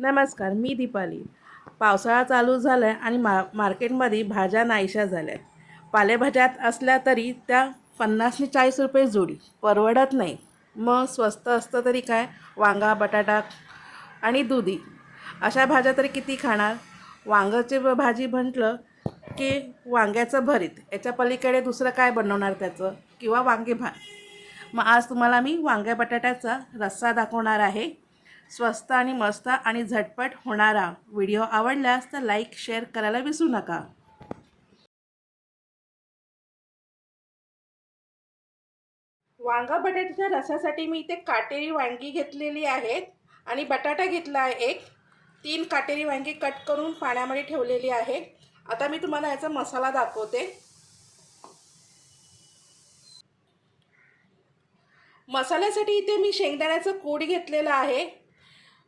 नमस्कार मी दीपाली. पावसाळा चालू झाला आहे आणि मा मार्केटमध्ये भाज्या नाहीशा झाल्या आहेत पालेभाज्यात असल्या तरी त्या पन्नासने चाळीस रुपये जोडी परवडत नाही. मग स्वस्त असतं तरी काय? वांगा बटाटा आणि दुधी. अशा भाज्या तरी किती खाणार? वांगाची भाजी म्हटलं की वांग्याचं भरीत. याच्या पलीकडे दुसरं काय बनवणार त्याचं? किंवा वांगे भात मग आज तुम्हाला मी वांग्या बटाट्याचा रस्सा दाखवणार आहे. स्वस्त आणि मस्त आणि झटपट होणारा व्हिडिओ आवडल्यास तर लाईक शेअर करायला विसरू नका. वांगा बटाट्याच्या रसासाठी मी इथे काटेरी वांगी घेतलेली आहेत आणि बटाटा घेतला आहे एक. तीन काटेरी वांगी कट करून पाण्यामध्ये ठेवलेली आहे आता मी तुम्हाला याचा मसाला दाखवते. मसाल्यासाठी इथे मी शेंगदाण्याचं कूड घेतलेलं आहे.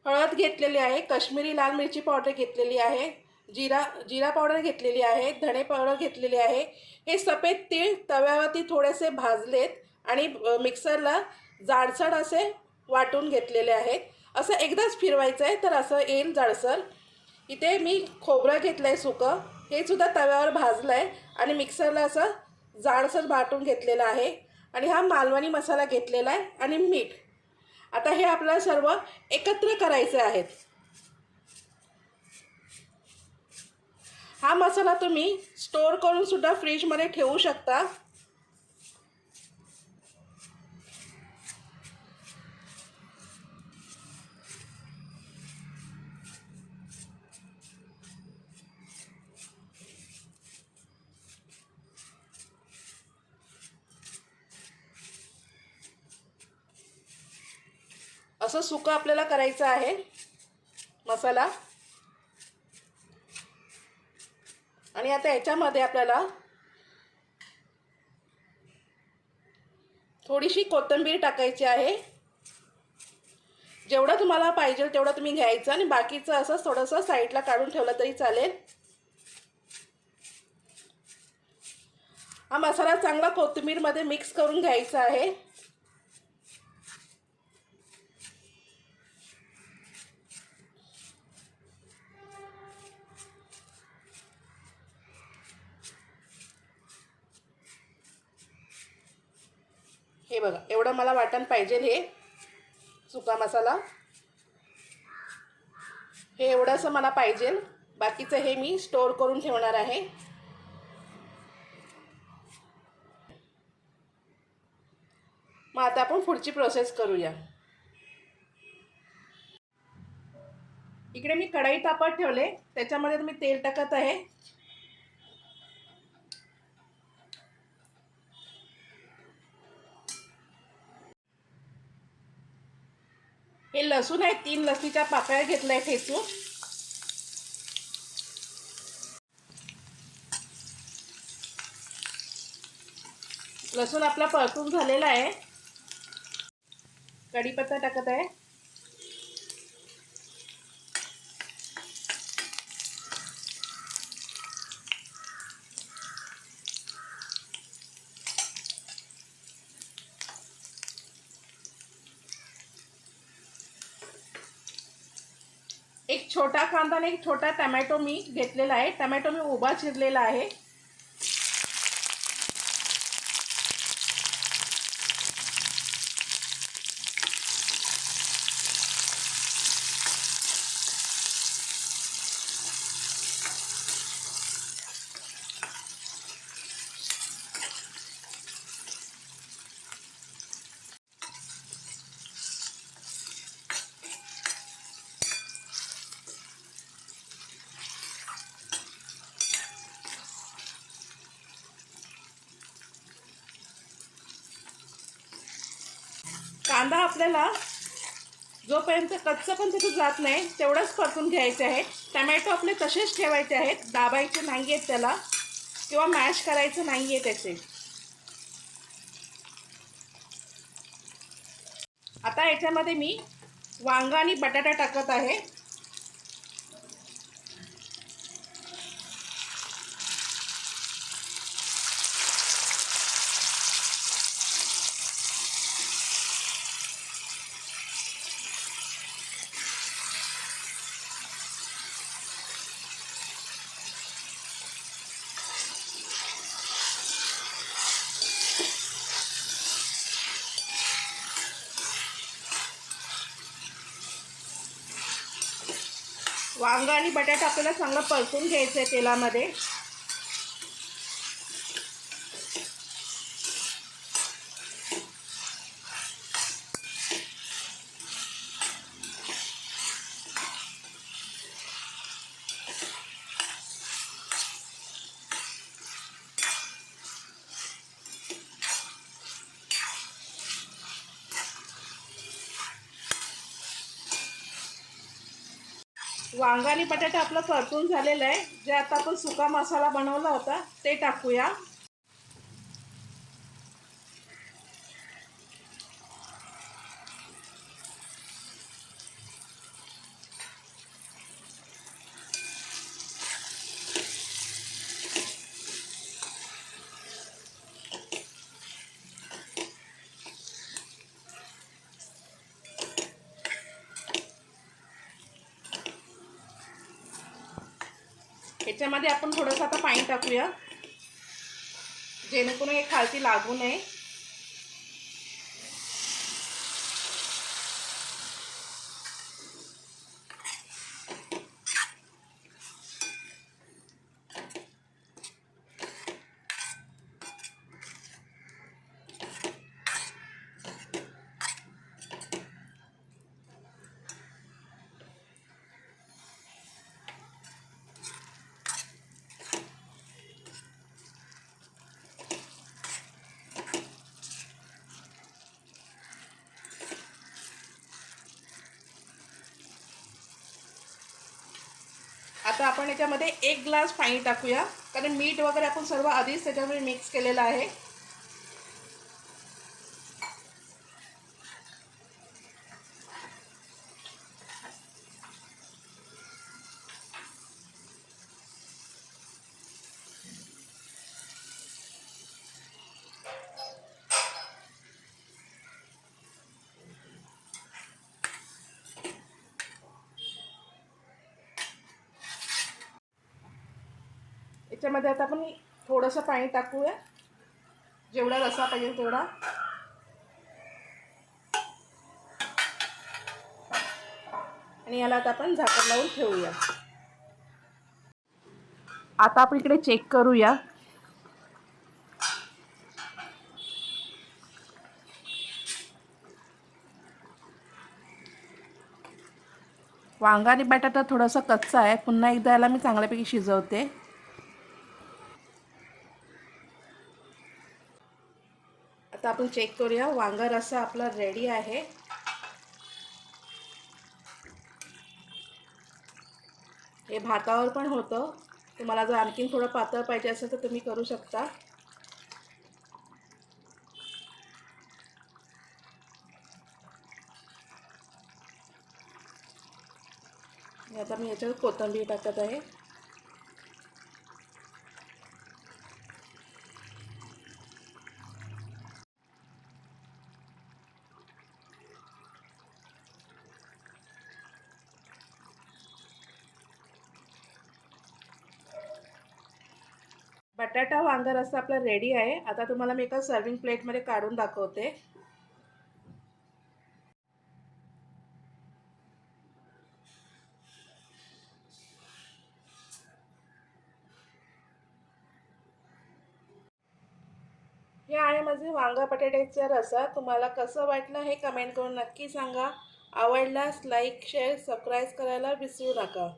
हळद घेतलेली आहे कश्मीरी लाल मिरची पावडर घेतलेली आहे जिरा जिरा पावडर घेतलेली आहे धणे पावडर घेतलेली आहे. हे सफेद तीळ तव्यावरती थोडेसे भाजलेत आणि मिक्सरला जाडसर असे वाटून घेतलेले आहेत. असं एकदाच फिरवायचं आहे तर असं येईल जाडसर. इथे मी खोबरं घेतलं आहे सुकं. हे सुद्धा तव्यावर भाजलं आहे आणि मिक्सरला असं जाडसर वाटून घेतलेलं आहे. आणि हा मालवणी मसाला घेतलेला आहे आणि मीठ. आता हे आपल्याला सर्व एकत्र करायचे आहेत. हा मसाला तुम्ही स्टोअर करून सुद्धा फ्रीजमध्ये ठेवू शकता. असं सुकं आपल्याला करायचं आहे. मसाला. आणि आता याच्यामध्ये आपल्याला थोडीशी कोथिंबीर टाकायची आहे. जेवढं तुम्हाला पाहिजे तेवढं तुम्ही घ्यायचं आणि बाकीचं असं थोडंसं साईडला काढून ठेवलं तरी चालेल. हा मसाला चांगला कोथिंबीरमध्ये मिक्स करून घ्यायचा आहे. हे बघा एवढं मला वाटण पाहिजे हे. सुका मसाला. हे एवढंसं मला पाहिजे. बाकीचं हे मी स्टोअर करून ठेवणार आहे. मग आता आपण पुढची प्रोसेस करूया. इकडे मी कढई तापत ठेवले त्याच्यामध्ये मी तेल टाकत आहे. हे लसूण आहे तीन लसणीच्या पाकळ्या घेतल्या ठेचून लसूण आपला परतून झालेला आहे. कढीपत्ता टाकत आहे. एक छोटा कांदा आणि एक छोटा टमॅटो मी घेतलेला आहे. टमॅटो मी उभा चिरलेला आहे. कांदा आपल्याला जोपर्यंत कच्चं पण तिथं जात नाही तेवढंच परतून घ्यायचे आहे टमॅटो आपले तसेच ठेवायचे आहेत. दाबायचे नाही आहेत त्याला. किंवा मॅश करायचं नाही आहे त्याचे. आता याच्यामध्ये मी वांगा आणि बटाटा टाकत आहे. वांगा आणि बटाटा आपल्याला चांगलं परतून घ्यायचं आहे तेलामध्ये. वांगा आणि बटाटा आपलं परतून झालेलं आहे. जे आता आपण सुका मसाला बनवला होता ते टाकूया. याच्यामध्ये आपण थोडंसं आता पाणी टाकूया. जेणेकरून हे खालती लागू नये. आता आपण याच्यामध्ये एक ग्लास पाणी टाकूया. कारण मीठ वगैरे आपण सर्व आधीच त्याच्यामध्ये मिक्स केलेलं आहे. याच्यामध्ये आता आपण थोडंसं पाणी टाकूया. जेवढा रसा पाहिजे तेवढा. आणि याला आता आपण झाकण लावून ठेवूया. आता आपण इकडे चेक करूया. वांगा आणि बटाटा थोडासा कच्चा आहे. पुन्हा एकदा याला मी चांगल्यापैकी शिजवते आता आपण चेक करूया. वांगा रस्सा आपला रेडी आहे. हे भातावर पण होतं. तुम्हाला जर आणखीन थोडं पातळ पाहिजे असेल तर तुम्ही करू शकता. आता मी याच्यावर कोथिंबीर टाकत आहे. बटाटा वांगा रस्सा आपला रेडी आहे. आता तुम्हाला मी एका सर्विंग प्लेटमध्ये काढून दाखवते. हे आहे माझे वांगा बटाट्याचा रसा तुम्हाला कसं वाटलं हे कमेंट करून नक्की सांगा. आवडल्यास लाईक शेअर सबस्क्राईब करायला विसरू नका.